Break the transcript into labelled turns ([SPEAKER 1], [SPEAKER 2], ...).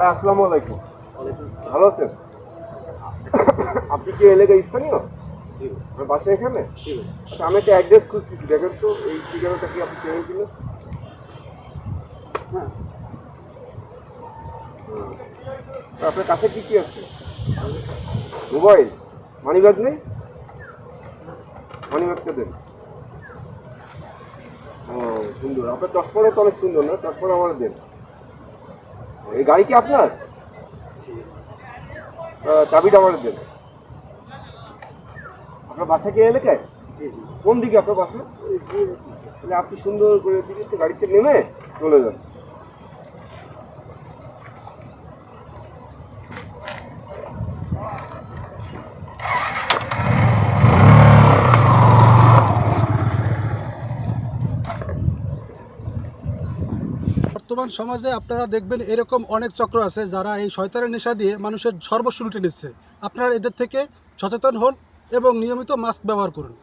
[SPEAKER 1] ভাই আসসালামু আলাইকুম। ভালো আছেন? আপনি কি এলাকায় স্থানীয়? আপনার বাসা এখানে? আচ্ছা আমি একটা অ্যাড্রেস খুঁজতেছি। দেখেন তো এই ঠিকানাটা কি আপনি চেনেন কিনা? হ্যাঁ। আপনার কাছে কি কি আছে? মোবাইল? মানি ব্যাগ নেই? মানি ব্যাগটা দেন। ও সুন্দর। আপনার চশমাটা তো অনেক সুন্দর না? চশমাটা আমার দেন। এই গাড়ি কি আপনার? চাবিটা আমার দেন আপনার বাসা কি এলাকায়? কোন দিকে আপনার বাসা? তাহলে আপনি সুন্দর করে গাড়িতে নেমে চলে যান।
[SPEAKER 2] বর্তমান সমাজে আপনারা দেখবেন এরকম অনেক চক্র আছে যারা এই শয়তানের নেশা দিয়ে মানুষের সর্বস্ব লুটে নিচ্ছে। আপনারা এদের থেকে সচেতন হন এবং নিয়মিত মাস্ক ব্যবহার করুন।